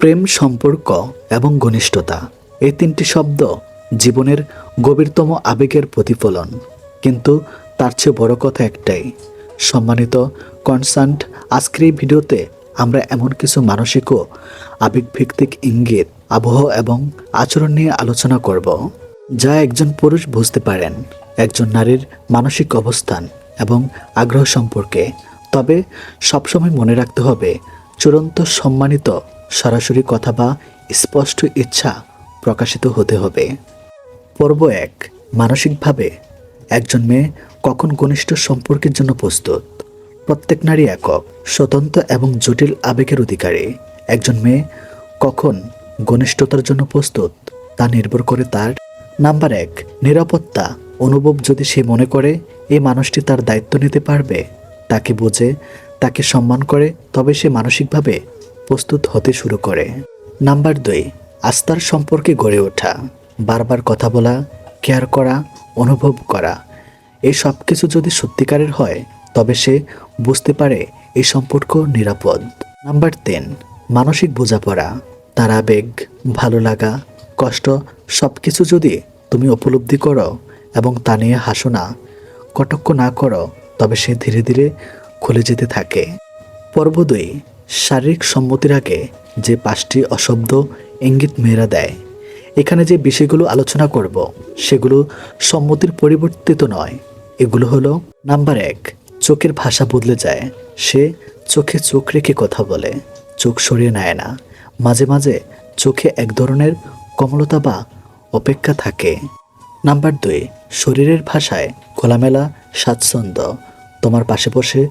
প্রেম সম্পর্ক এবং ঘনিষ্ঠতা, এই তিনটি শব্দ জীবনের গভীরতম আবেগের প্রতিফলন। কিন্তু তার চেয়ে বড় কথা একটাই, সম্মানিত কনসার্ট, আজকের এই ভিডিওতে আমরা এমন কিছু মানসিক ও আবেগভিত্তিক ইঙ্গিত, আবহ এবং আচরণ নিয়ে আলোচনা করব, যা একজন পুরুষ বুঝতে পারেন, একজন নারীর মানসিক অবস্থান এবং আগ্রহ সম্পর্কে। তবে সবসময় মনে রাখতে হবে চূড়ান্ত সম্মানিত সরাসরি কথা বা স্পষ্ট ইচ্ছা প্রকাশিত হতে হবে। পর্ব এক, মানসিকভাবে একজন মেয়ে কখন ঘনিষ্ঠ সম্পর্কের জন্য প্রস্তুত? প্রত্যেক নারী একক, স্বতন্ত্র এবং জটিল আবেগের অধিকারী। একজন মেয়ে কখন ঘনিষ্ঠতার জন্য প্রস্তুত, তা নির্ভর করে তার। নাম্বার এক, নিরাপত্তা অনুভব যদি সে মনে করে, এই মানুষটি তার দায়িত্ব নিতে পারবে, তাকে বোঝে তাকে সম্মান করে, তবে সে মানসিকভাবে প্রস্তুত হতে শুরু করে। নাম্বার দুই, আস্থার সম্পর্কে গড়ে ওঠা। বারবার কথা বলা, কেয়ার করা, অনুভব করা। এই সব কিছু যদি সত্যিকারের হয়, তবে সে বুঝতে পারে এই সম্পর্ক নিরাপদ। নাম্বার তিন, মানসিক বোঝাপড়া। তার আবেগ, ভালো লাগা, কষ্ট, সব কিছু যদি তুমি উপলব্ধি করো এবং তা নিয়ে হাসো না, কটক্ষ না করো, তবে সে ধীরে ধীরে খুলে যেতে থাকে। পর্ব দুই, শারীরিক সম্মতির আগে যে পাঁচটি অশব্দ ইঙ্গিত মেয়েরা দেয়, এখানে যে বিষয়গুলো আলোচনা করব, সেগুলো সম্মতির পরিবর্তিত নয়। এগুলো হলো, নাম্বার এক, চোখের ভাষা বদলে যায়। সে চোখে চোখ রেখে কথা বলে, চোখ সরিয়ে নেয় না। মাঝে মাঝে চোখে এক ধরনের কমলতা বা অপেক্ষা থাকে। নাম্বার দুই, শরীরের ভাষায় খোলামেলা স্বাচ্ছন্দ্য। তোমার পাশে বসে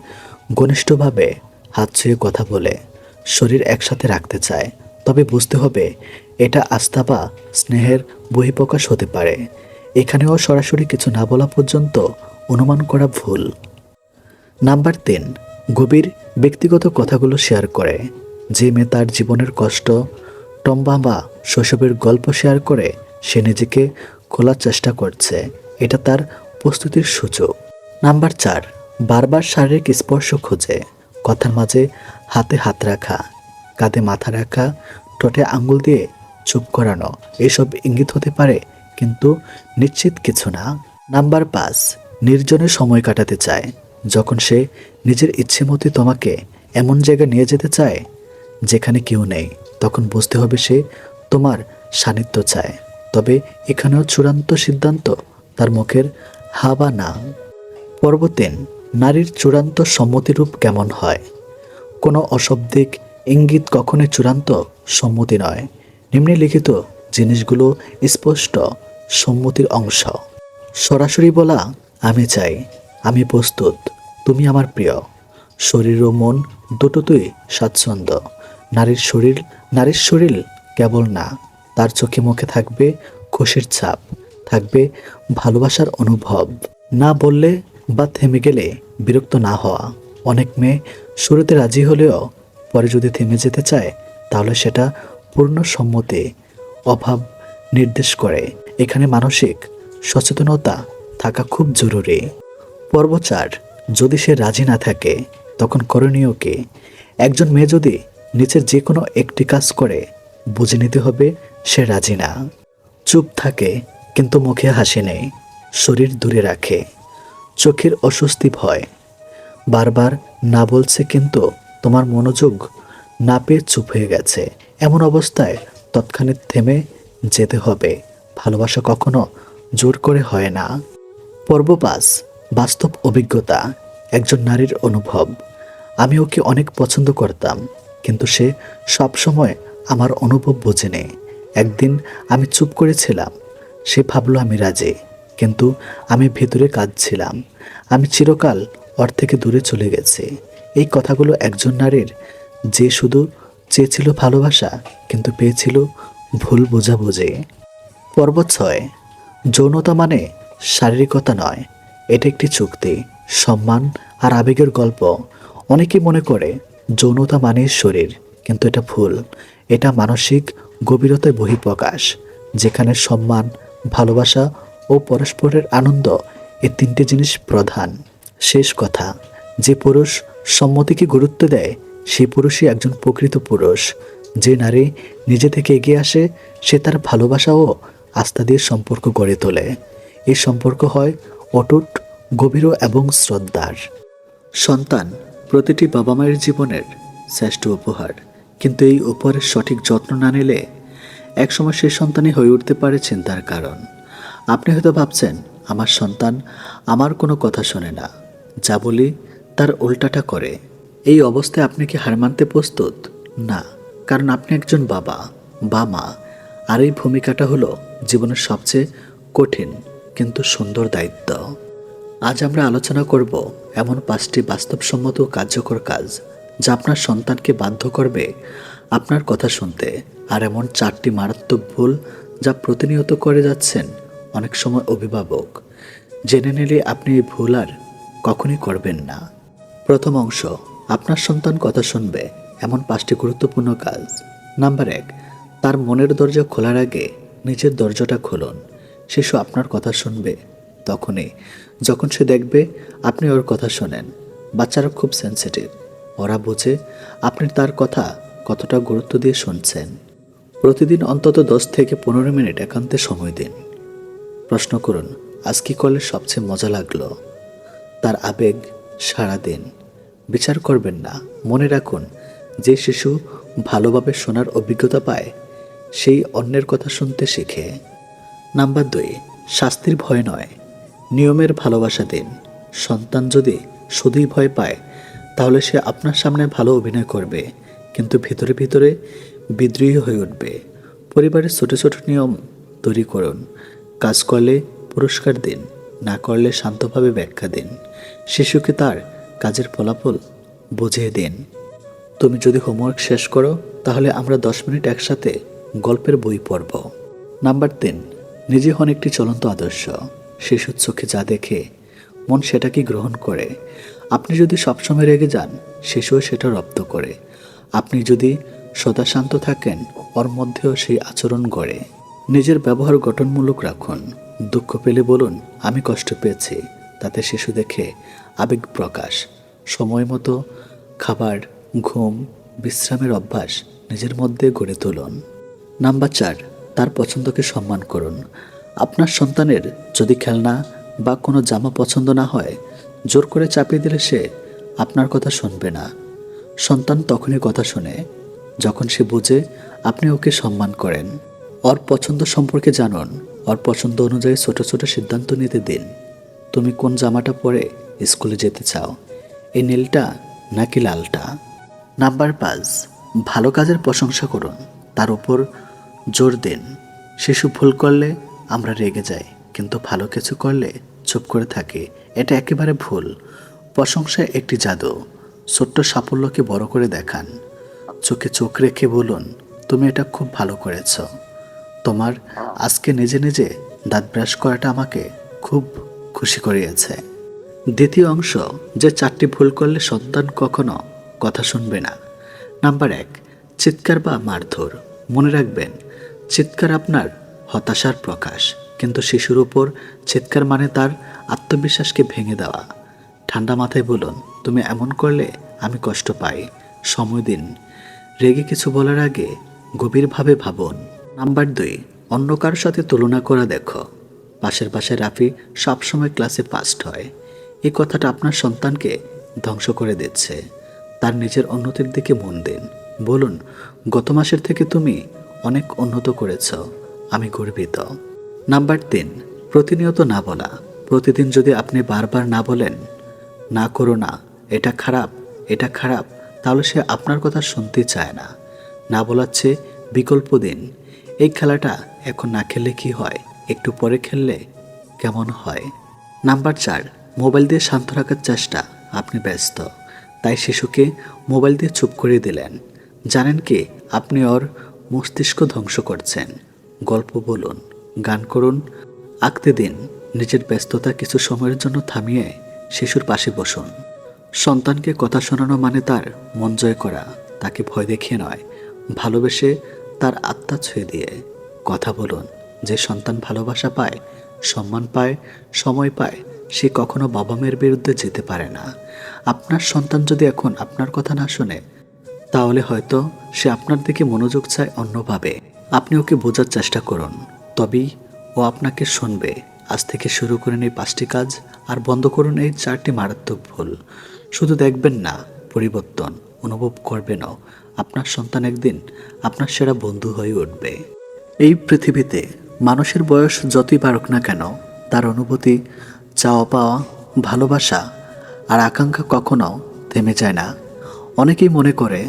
ঘনিষ্ঠভাবে হাত ছুঁয়ে কথা বলে, শরীর একসাথে রাখতে চায়। তবে বুঝতে হবে, এটা আস্থা বা স্নেহের বহিঃপ্রকাশ হতে পারে। এখানেও সরাসরি কিছু না বলা পর্যন্ত অনুমান করা ভুল। নাম্বার তিন, গভীর ব্যক্তিগত কথাগুলো শেয়ার করে। যে মেয়ে তার জীবনের কষ্ট, টম্বা বা শৈশবের গল্প শেয়ার করে, সে নিজেকে খোলার চেষ্টা করছে। এটা তার প্রস্তুতির সূচক নাম্বার চার বারবার শারীরিক স্পর্শ খোঁজে, কথার মাঝে হাতে হাত রাখা, কাঁধে মাথা রাখা, ঠোঁটে আঙ্গুল দিয়ে চুপ করানো, এসব ইঙ্গিত হতে পারে, কিন্তু নিশ্চিত কিছু না। নাম্বার পাঁচ, নির্জনে সময় কাটাতে চায়। যখন সে নিজের ইচ্ছে মতো তোমাকে এমন জায়গায় নিয়ে যেতে চায়, যেখানে কেউ নেই, তখন বুঝতে হবে সে তোমার সান্নিধ্য চায়। তবে এখানেও চূড়ান্ত সিদ্ধান্ত তার মুখের হা বা না। পর্ব তিন নারীর চূড়ান্ত সম্মতিরূপ কেমন হয়? কোনো অশব্দিক ইঙ্গিত কখনোই চূড়ান্ত সম্মতি নয়। নিম্নলিখিত জিনিসগুলো স্পষ্ট সম্মতির অংশ। সরাসরি বলা, আমি চাই, আমি প্রস্তুত, তুমি আমার প্রিয়। শরীর ও মন দুটোতেই স্বাচ্ছন্দ্য। নারীর শরীর নারীর শরীর কেবল না, তার চোখে মুখে থাকবে খুশির ছাপ, থাকবে ভালোবাসার অনুভব। না বললে বা থেমে গেলে বিরক্ত না হওয়া। অনেক মেয়ে শুরুতে রাজি হলেও পরে যদি থেমে যেতে চায়, তাহলে সেটা পূর্ণ সম্মতি অভাব নির্দেশ করে। এখানে মানসিক সচেতনতা থাকা খুব জরুরি। পর্বচার যদি সে রাজি না থাকে, তখন করণীয় কি? একজন মেয়ে যদি নিচের যে কোনো একটি কাজ করে, বুঝে নিতে হবে সে রাজি না। চুপ থাকে, কিন্তু মুখে হাসি নেই, শরীর দূরে রাখে। চোখের অস্বস্তি ভয়। বারবার না বলছে কিন্তু তোমার মনোযোগ না পেয়ে চুপ হয়ে গেছে। এমন অবস্থায় তৎক্ষণাৎ থেমে যেতে হবে। ভালোবাসা কখনো জোর করে হয় না। পর্ব পাঁচ, বাস্তব অভিজ্ঞতা, একজন নারীর অনুভব। আমি ওকে অনেক পছন্দ করতাম, কিন্তু সে সব সময় আমার অনুভব বোঝেনি। একদিন আমি চুপ করেছিলাম, সে ভাবলো আমি রাজি। কিন্তু আমি ভেতরে কাঁদছিলাম। আমি চিরকাল ওর থেকে দূরে চলে গেছি। এই কথাগুলো একজন নারীর যে শুধু চেয়েছিল ভালোবাসা, কিন্তু পেয়েছিল ভুল বোঝাবুঝি। পর্ব ছয়, যৌনতা মানে শারীরিকতা নয়। এটা একটি চুক্তি, সম্মান আর আবেগের গল্প। অনেকেই মনে করে যৌনতা মানে শরীর, কিন্তু এটা ভুল। এটা মানসিক গভীরতায় বহিঃপ্রকাশ, যেখানে সম্মান, ভালোবাসা ও পরস্পরের আনন্দ এই তিনটে জিনিস প্রধান। শেষ কথা, যে পুরুষ সম্মতিকে গুরুত্ব দেয় সেই পুরুষই একজন প্রকৃত পুরুষ। যে নারী নিজে থেকে এগিয়ে আসে, সে তার ভালোবাসা ও আস্থা দিয়ে সম্পর্ক গড়ে তোলে। এই সম্পর্ক হয় অটুট, গভীর এবং শ্রদ্ধার। সন্তান প্রতিটি বাবা মায়ের জীবনের শ্রেষ্ঠ উপহার। কিন্তু এই উপহারের সঠিক যত্ন না নিলে একসময় সেই সন্তানই হয়ে উঠতে পারে চিন্তার কারণ। আপনি হয়তো ভাবছেন, আমার সন্তান আমার কোনো কথা শোনে না, যা বলি তার উল্টাটা করে। এই অবস্থায় আপনি কি হার মানতে প্রস্তুত? না, কারণ আপনি একজন বাবা, বা মা, আর এই ভূমিকাটা হলো জীবনের সবচেয়ে কঠিন কিন্তু সুন্দর দায়িত্ব। আজ আমরা আলোচনা করব এমন পাঁচটি বাস্তবসম্মত কার্যকর কাজ, যা আপনার সন্তানকে বাধ্য করবে আপনার কথা শুনতে, আর এমন চারটি মারাত্মক ভুল যা প্রতিনিয়ত করে যাচ্ছেন অনেক সময় অভিভাবক। জেনে নিলে আপনি এই ভুল আর কখনই করবেন না। প্রথম অংশ, আপনার সন্তান কথা শুনবে, এমন পাঁচটি গুরুত্বপূর্ণ কাজ। নাম্বার এক, তার মনের দরজা খোলার আগে নিজের দরজাটা খুলুন। শিশু আপনার কথা শুনবে তখনই। যখন সে দেখবে আপনি ওর কথা শোনেন, বাচ্চারা খুব সেন্সিটিভ ওরা বোঝে আপনি তার কথা কতটা গুরুত্ব দিয়ে শুনছেন। প্রতিদিন অন্তত দশ থেকে পনেরো মিনিট একান্তে সময় দিন। প্রশ্ন করুন, আজ কি করলে সবচেয়ে মজা লাগল? তার আবেগ সারা দিন। বিচার করবেন না, মনে রাখুন, যে শিশু ভালোভাবে শোনার অভিজ্ঞতা পায়, সেই অন্যের কথা শুনতে শেখে। নাম্বার দুই, শাস্তির ভয় নয়। নিয়মের ভালোবাসা দিন। সন্তান যদি শুধুই ভয় পায়, তাহলে সে আপনার সামনে ভালো অভিনয় করবে, কিন্তু ভিতরে ভিতরে বিদ্রোহী হয়ে উঠবে। পরিবারের ছোট ছোট নিয়ম তৈরি করুন। কাজ করলে পুরস্কার দিন, না করলে শান্তভাবে ব্যাখ্যা দিন। শিশুকে তার কাজের ফলাফল বুঝিয়ে দিন। তুমি যদি হোমওয়ার্ক শেষ করো, তাহলে আমরা দশ মিনিট একসাথে গল্পের বই পড়ব। নাম্বার তিন, নিজে হন একটি চলন্ত আদর্শ। শিশুর চোখে যা দেখে মন সেটাকে গ্রহণ করে। আপনি যদি সবসময় রেগে যান, শিশুও সেটা রপ্ত করে। আপনি যদি সদা শান্ত থাকেন, ওর মধ্যেও সেই আচরণ গড়ে। নিজের ব্যবহার গঠনমূলক রাখুন। দুঃখ পেলে বলুন, আমি কষ্ট পেয়েছি। তাতে শিশু দেখে আবেগ প্রকাশ। সময় মতো খাবার, ঘুম, বিশ্রামের অভ্যাস নিজের মধ্যে গড়ে তুলুন। নাম্বার চার, তার পছন্দকে সম্মান করুন। আপনার সন্তানের যদি খেলনা বা কোনো জামা পছন্দ না হয়, জোর করে চাপিয়ে দিলে সে আপনার কথা শুনবে না। সন্তান তখনই কথা শোনে, যখন সে বুঝে আপনি ওকে সম্মান করেন। ওর পছন্দ সম্পর্কে জানুন। ওর পছন্দ অনুযায়ী ছোট ছোট সিদ্ধান্ত নিতে দিন। তুমি কোন জামাটা পরে স্কুলে যেতে চাও? এই নীলটা নাকি লালটা? নাম্বার পাঁচ, ভালো কাজের প্রশংসা করুন। তার উপর জোর দিন। শিশু ভুল করলে আমরা রেগে যাই, কিন্তু ভালো কিছু করলে চুপ করে থাকি। এটা একেবারে ভুল। প্রশংসা একটি জাদু। ছোট্ট সাফল্যকে বড় করে দেখান। চোখে চোখ রেখে বলুন, তুমি এটা খুব ভালো করেছ। তোমার আজকে নিজে নিজে দাঁত ব্রাশ করাটা আমাকে খুব খুশি করিয়েছে। দ্বিতীয় অংশ, যে চারটি ভুল করলে সন্তান কখনো কথা শুনবে না। নাম্বার এক, চিৎকার বা মারধর। মনে রাখবেন, চিৎকার আপনার হতাশার প্রকাশ, কিন্তু শিশুর উপর চিৎকার মানে তার আত্মবিশ্বাসকে ভেঙে দেওয়া। ঠান্ডা মাথায় বলুন, তুমি এমন করলে আমি কষ্ট পাই। সময় দিন। রেগে কিছু বলার আগে গভীরভাবে ভাবুন। নাম্বার দুই, অন্য কারোর সাথে তুলনা করা দেখো। পাশের পাশে রাফি সবসময় ক্লাসে ফার্স্ট হয়। এই কথাটা আপনার সন্তানকে ধ্বংস করে দিচ্ছে। তার নিজের উন্নতির দিকে মন দিন। বলুন, গত মাসের থেকে তুমি অনেক উন্নত করেছ। আমি গর্বিত। নাম্বার তিন, প্রতিনিয়ত না বলা। প্রতিদিন যদি আপনি বারবার না বলেন, না করো না, এটা খারাপ এটা খারাপ, তাহলে সে আপনার কথা শুনতে চায় না। না বলার চেয়ে বিকল্প দিন। এই খেলাটা এখন না খেললে কি হয়? একটু পরে খেললে কেমন হয়? নাম্বার চার, মোবাইল দিয়ে শান্ত রাখার চেষ্টা। আপনি ব্যস্ত। তাই শিশুকে মোবাইল দিয়ে চুপ করে দিলেন। জানেন কি, আপনি ওর মস্তিষ্ক ধ্বংস করছেন। গল্প বলুন, গান করুন, আঁকতে দিন, নিজের ব্যস্ততা কিছু সময়ের জন্য থামিয়ে শিশুর পাশে বসুন। সন্তানকে কথা শোনানো মানে তার মন জয় করা, তাকে ভয় দেখিয়ে নয়। ভালোবেসে তার আত্মা ছুঁয়ে দিয়ে কথা বলুন। যে সন্তান ভালোবাসা পায়, সম্মান পায়, সময় পায়, সে কখনো বাবা মায়ের বিরুদ্ধে যেতে পারে না। আপনার সন্তান যদি এখন আপনার কথা না শুনে, তাহলে হয়তো সে আপনার দিকে মনোযোগ চায় অন্যভাবে। আপনি ওকে বোঝার চেষ্টা করুন। তবেই ও আপনাকে শুনবে। আজ থেকে শুরু করেন এই পাঁচটি কাজ আর বন্ধ করুন এই চারটি মারাত্মক ভুল। শুধু দেখবেন না, পরিবর্তন। অনুভব করবেনও আপনার সন্তান একদিন আপনার সেরা বন্ধু হয়ে উঠবে। এই পৃথিবীতে মানুষের বয়স যতই বাড়ুক না কেন, তার অনুভূতি, চাওয়া পাওয়া, ভালোবাসা আর আকাঙ্ক্ষা কখনো থেমে যায় না। অনেকেই মনে করে,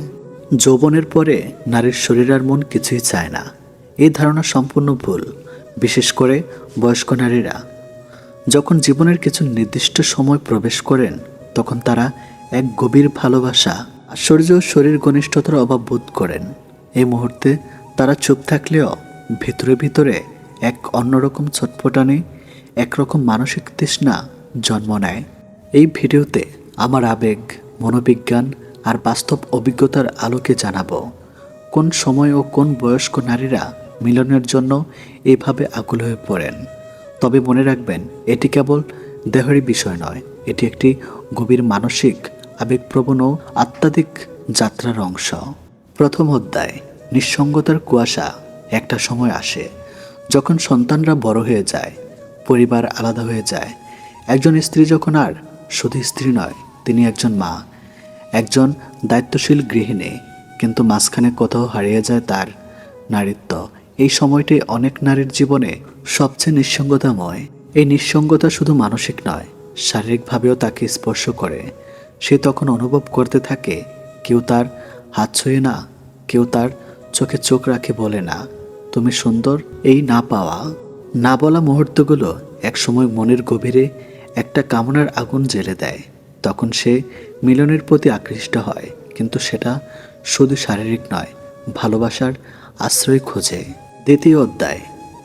যৌবনের পরে নারীর শরীর আর মন কিছুই চায় না। এই ধারণা সম্পূর্ণ ভুল, বিশেষ করে বয়স্ক নারীরা। যখন জীবনের কিছু নির্দিষ্ট সময় প্রবেশ করেন, তখন তারা এক গভীর ভালোবাসা আশ্চর্য শরীর ঘনিষ্ঠতার অভাব বোধ করেন। এই মুহূর্তে তারা চুপ থাকলেও ভিতরে ভিতরে এক অন্যরকম ছটফটানি একরকম মানসিক তৃষ্ণা জন্ম নেয়। এই ভিডিওতে আমার আবেগ, মনোবিজ্ঞান আর বাস্তব অভিজ্ঞতার আলোকে জানাব, কোন সময় ও কোন বয়স্ক নারীরা মিলনের জন্য এভাবে আকুল হয়ে পড়েন। তবে মনে রাখবেন, এটি কেবল দেহেরই বিষয় নয়, এটি একটি গভীর মানসিক আবেগপ্রবণ ও আত্মাধিক যাত্রার অংশ। প্রথম অধ্যায়, নিঃসঙ্গতার কুয়াশা। একটা সময় আসে, যখন সন্তানরা বড় হয়ে যায়, পরিবার আলাদা হয়ে যায়। একজন স্ত্রী যখন আর শুধু স্ত্রী নয়, তিনি একজন মা। একজন দায়িত্বশীল গৃহিণী, কিন্তু মাঝখানে কোথাও হারিয়ে যায় তার নারীত্ব। এই সময়টি অনেক নারীর জীবনে সবচেয়ে নিঃসঙ্গতাময়। এই নিঃসঙ্গতা শুধু মানসিক নয়, শারীরিকভাবেও তাকে স্পর্শ করে। সে তখন অনুভব করতে থাকে, কেউ তার হাত ছুঁয়ে না, কেউ তার চোখে চোখ রাখে বলে না, তুমি সুন্দর, এই না পাওয়া। না বলা মুহূর্তগুলো একসময় মনের গভীরে একটা কামনার আগুন জ্বেলে দেয়। তখন সে মিলনের প্রতি আকৃষ্ট হয়, কিন্তু সেটা শুধু শারীরিক নয়, ভালোবাসার আশ্রয় খোঁজে। দ্বিতীয় অধ্যায়,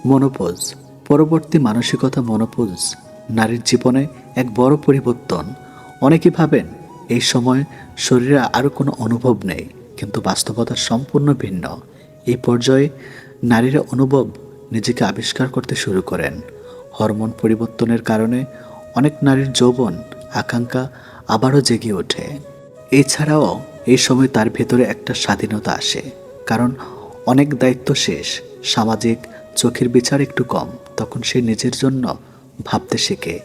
মনোপোজ। পরবর্তী মানসিকতা মনোপোজ, নারীর জীবনে এক বড় পরিবর্তন। অনেকে ভাবেন এই সময় শরীরে আরও কোনো অনুভব নেই, কিন্তু বাস্তবতা সম্পূর্ণ ভিন্ন। এই পর্যায়ে নারীরা অনুভব নিজেকে আবিষ্কার করতে শুরু করেন। হরমোন পরিবর্তনের কারণে অনেক নারীর যৌবন, আকাঙ্ক্ষা আবারও জেগে ওঠে। এছাড়াও এই সময় তার ভেতরে একটা স্বাধীনতা আসে, কারণ অনেক দায়িত্ব শেষ, সামাজিক চোখের বিচার একটু কম, তখন সে নিজের জন্য ভাবতে শেখে।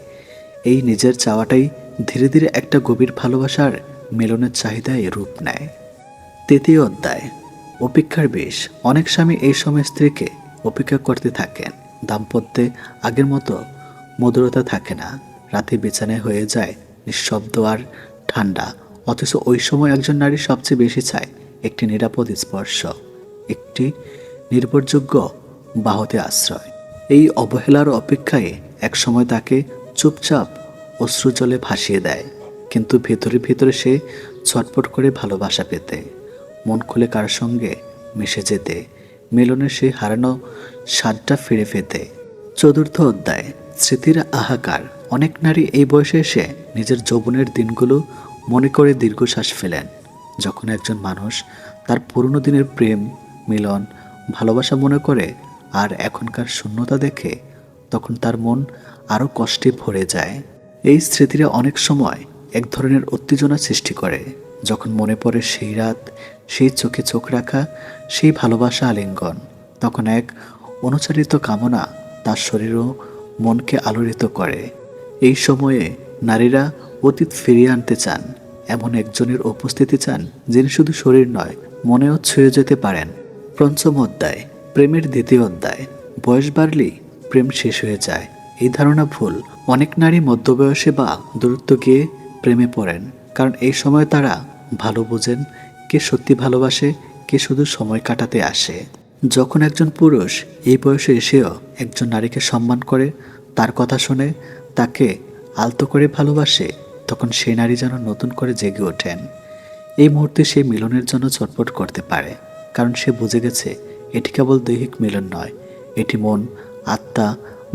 এই নিজের চাওয়াটাই ধীরে ধীরে একটা গভীর ভালোবাসার মিলনের চাহিদায় রূপ নেয়। তৃতীয় অধ্যায়। অপেক্ষার বেশ। অনেক স্বামী এই সময় স্ত্রীকে অপেক্ষা করতে থাকেন। দাম্পত্যে আগের মতো মধুরতা থাকে না। রাতে বিছানায় হয়ে যায় নিঃশব্দ আর ঠান্ডা। অথচ ওই সময় একজন নারী সবচেয়ে বেশি চায় একটি নিরাপদ স্পর্শ, একটি নির্ভরযোগ্য বাহতে আশ্রয়। এই অবহেলার অপেক্ষায় একসময় তাকে চুপচাপ অশ্রুজলে ভাসিয়ে দেয়, কিন্তু ভেতরে ভেতরে সে ছটপট করে ভালোবাসা পেতে। মন খুলে কার সঙ্গে মিশে যেতে মিলনের সেই হারানো স্বাদটা ফিরে পেতে। চতুর্থ অধ্যায়, স্মৃতির আহাকার। অনেক নারী এই বয়সে এসে নিজের যৌবনের দিনগুলো মনে করে দীর্ঘশ্বাস ফেলেন। যখন একজন মানুষ তার পুরনো দিনের প্রেম, মিলন, ভালোবাসা মনে করে আর এখনকার শূন্যতা দেখে, তখন তার মন আরও কষ্টে ভরে যায়। এই স্মৃতিরা অনেক সময় এক ধরনের উত্তেজনা সৃষ্টি করে। যখন মনে পড়ে সেই রাত, সেই চোখে চোখ রাখা, সেই ভালোবাসা আলিঙ্গন, তখন এক অনুচারিত কামনা তার শরীর ও মনকে আলোড়িত করে। এই সময়ে নারীরা অতীত ফিরিয়ে আনতে চান, এমন একজনের উপস্থিতি চান, যিনি শুধু শরীর নয়, মনেও ছুঁয়ে যেতে পারেন। পঞ্চম অধ্যায়, প্রেমের দ্বিতীয় অধ্যায়, বয়স বাড়লেই প্রেম শেষ হয়ে যায়। এই ধারণা ভুল। অনেক নারী মধ্যবয়সে বা দূরত্ব গিয়ে প্রেমে পড়েন, কারণ এই সময় তারা ভালো বোঝেন, কে সত্যি ভালোবাসে, কে শুধু সময় কাটাতে আসে। যখন একজন পুরুষ এই বয়সে এসেও একজন নারীকে সম্মান করে, তার কথা শুনে, তাকে আলতো করে ভালোবাসে, তখন সেই নারী যেন নতুন করে জেগে ওঠেন। এই মুহূর্তে সে মিলনের জন্য চটপট করতে পারে, কারণ সে বুঝে গেছে, এটি কেবল দৈহিক মিলন নয়, এটি মন, আত্মা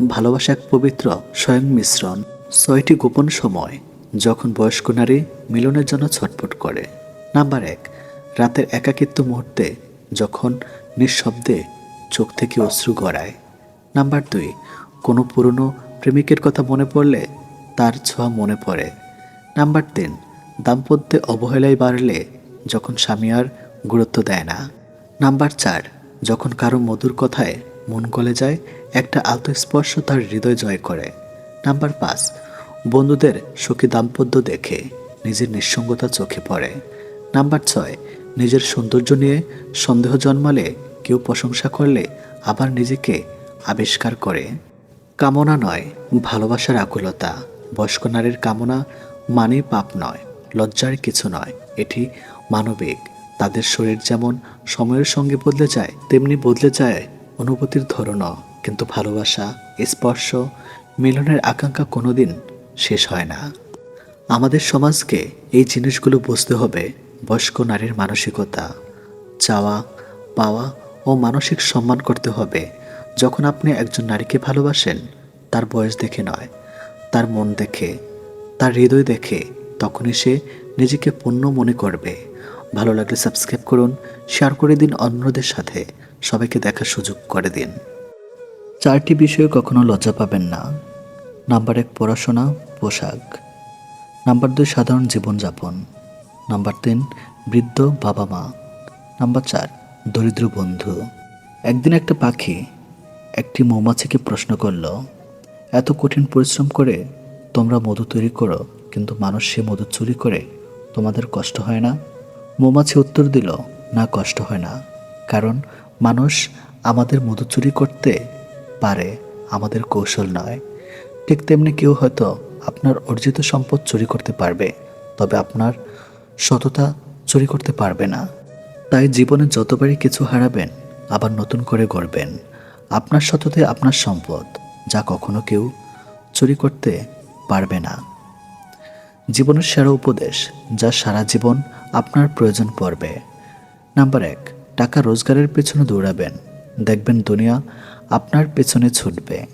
ভালোবাসা এক পবিত্র স্বয়ং মিশ্রণ। ছয়টি গোপন সময়, যখন বয়স্ক নারী মিলনের জন্য ছটপট করে। নাম্বার এক, রাতের একাকিত্ব মুহূর্তে যখন নিঃশব্দে চোখ থেকে অশ্রু গড়ায়। নাম্বার দুই, কোনো পুরনো প্রেমিকের কথা মনে পড়লে তার ছোঁয়া মনে পড়ে। নাম্বার তিন, দাম্পত্যে অবহেলায় বাড়লে যখন স্বামী আর গুরুত্ব দেয় না। নাম্বার চার, যখন কারও মধুর কথায় মন গলে যায়, একটা আলতো স্পর্শ তার হৃদয় জয় করে। নাম্বার পাঁচ, বন্ধুদের সুখী দাম্পত্য দেখে নিজের নিঃসঙ্গতা চোখে পড়ে। নাম্বার ছয়, নিজের সৌন্দর্য নিয়ে সন্দেহ জন্মালে কেউ প্রশংসা করলে আবার নিজেকে আবিষ্কার করে। কামনা নয়, ভালোবাসার আকুলতা। বয়স্ক নারীর কামনা মানে পাপ নয়, লজ্জার কিছু নয়। এটি মানবিক। তাদের শরীর যেমন সময়ের সঙ্গে বদলে যায়, তেমনি বদলে যায় অনুভূতির ধরনও কিন্তু ভালোবাসা, স্পর্শ, মিলনের আকাঙ্ক্ষা কোনোদিন শেষ হয় না। আমাদের সমাজকে এই জিনিসগুলো বুঝতে হবে, বয়স্ক নারীর মানসিকতা, চাওয়া, পাওয়া ও মানসিক সম্মান করতে হবে। যখন আপনি একজন নারীকে ভালোবাসেন, তার বয়স দেখে নয়, তার মন দেখে, তার হৃদয় দেখে, তখনই সে নিজেকে পূর্ণ মনে করবে। ভালো লাগলে সাবস্ক্রাইব করুন, শেয়ার করে দিন অন্যদের সাথে। সবাইকে দেখার সুযোগ করে দিন। চারটি বিষয়ে কখনো লজ্জা পাবেন না। নাম্বার এক, পড়াশোনা, পোশাক। নাম্বার দুই, সাধারণ জীবনযাপন। নাম্বার তিন, বৃদ্ধ বাবা মা। নাম্বার চার, দরিদ্র বন্ধু। একদিন একটা পাখি একটি মৌমাছিকে প্রশ্ন করল, এত কঠিন পরিশ্রম করে তোমরা মধু তৈরি করো, কিন্তু মানুষ সে মধু চুরি করে তোমাদের কষ্ট হয় না? মৌমাছি উত্তর দিল, না, কষ্ট হয় না। কারণ মানুষ আমাদের মধু চুরি করতে পারে, আমাদের কৌশল নয়। ঠিক তেমনি কেউ হয়তো আপনার অর্জিত সম্পদ চুরি করতে পারবে, তবে আপনার সততা চুরি করতে পারবে না। তাই জীবনে যতবারই কিছু হারাবেন, আবার নতুন করে গড়বেন। আপনার সততাই আপনার সম্পদ, যা কখনো কেউ চুরি করতে পারবে না। জীবনের সেরা উপদেশ, যা সারা জীবন আপনার প্রয়োজন পড়বে। নাম্বার এক টাকা রোজগারের পেছনে দৌড়াবেন। দেখবেন দুনিয়া আপনার পেছনে ছুটবে।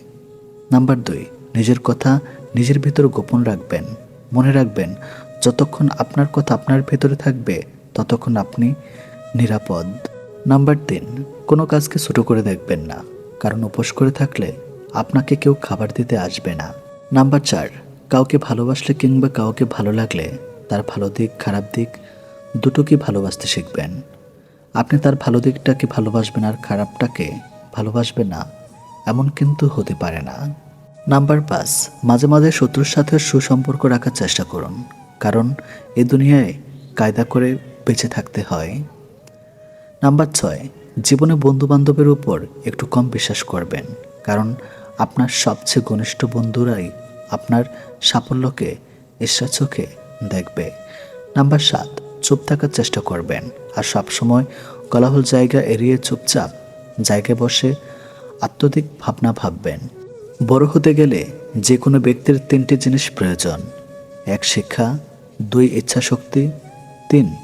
নাম্বার দুই, নিজের কথা নিজের ভিতর গোপন রাখবেন। মনে রাখবেন, যতক্ষণ আপনার কথা আপনার ভেতরে থাকবে, ততক্ষণ আপনি নিরাপদ। নাম্বার তিন, কোনো কাজকে ছোটো করে দেখবেন না। কারণ উপোস করে থাকলে আপনাকে কেউ খাবার দিতে আসবে না। নাম্বার চার, কাউকে ভালোবাসলে কিংবা কাউকে ভালো লাগলে তার ভালো দিক, খারাপ দিক দুটোকে ভালোবাসতে শিখবেন। আপনি তার ভালো দিকটাকে ভালোবাসবেন আর খারাপটাকে ভালোবাসবেন না। এমন কিন্তু হতে পারে না। নাম্বার পাঁচ, মাঝে মাঝে শত্রুর সাথে সুসম্পর্ক রাখার চেষ্টা করুন, কারণ এ দুনিয়ায় কায়দা করে বেঁচে থাকতে হয়। নাম্বার ছয়, জীবনে বন্ধু বান্ধবের উপর একটু কম বিশ্বাস করবেন, কারণ আপনার সবচেয়ে ঘনিষ্ঠ বন্ধুরাই আপনার সাফল্যকে, ঈশ্বর চোখে দেখবে। নাম্বার সাত চুপ থাকার চেষ্টা করবেন। আর সবসময় কলাহল জায়গা এড়িয়ে চুপচাপ জায়গায় বসে আত্মদিক ভাবনা ভাববেন। বড় হতে গেলে যে কোনো ব্যক্তির তিনটি জিনিস প্রয়োজন। এক, শিক্ষা। দুই ইচ্ছা শক্তি তিন,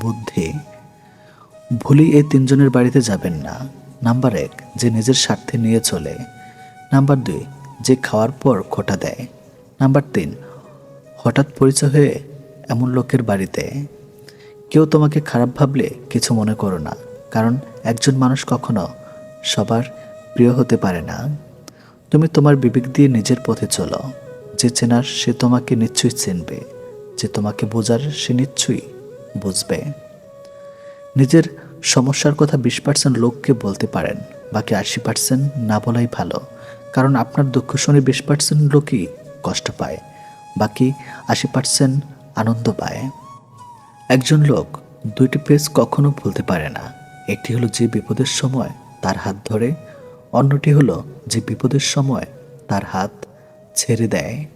বুদ্ধি। ভুলি এই তিনজনের বাড়িতে যাবেন না। নাম্বার এক, যে নিজের স্বার্থে নিয়ে চলে। নাম্বার দুই, যে খাওয়ার পর খোটা দেয়। নাম্বার তিন, হঠাৎ পরিচয় হয়ে এমন লোকের বাড়িতে। কেউ তোমাকে খারাপ ভাবলে কিছু মনে করো না, কারণ একজন মানুষ কখনো সবার প্রিয় হতে পারে না। তুমি তোমার বিবেক দিয়ে নিজের পথে চলো। যে চেনার সে তোমাকে নিশ্চয়ই চিনবে, যে তোমাকে বোঝার সে নিশ্চয়ই বুঝবে। নিজের সমস্যার কথা বিশ পার্সেন্ট লোককে বলতে পারেন, বাকি আশি পার্সেন্ট না বলাই ভালো, কারণ আপনার দুঃখ শুনে বিশ পার্সেন্ট লোকই কষ্ট পায়, বাকি আশি পার্সেন্ট আনন্দ পায়। একজন লোক দুইটি পেজ কখনো ভুলতে পারে না। একটি হলো যে বিপদের সময় তার হাত ধরে, অন্যটি হলো যে বিপদের সময় তার হাত ছেড়ে দেয়।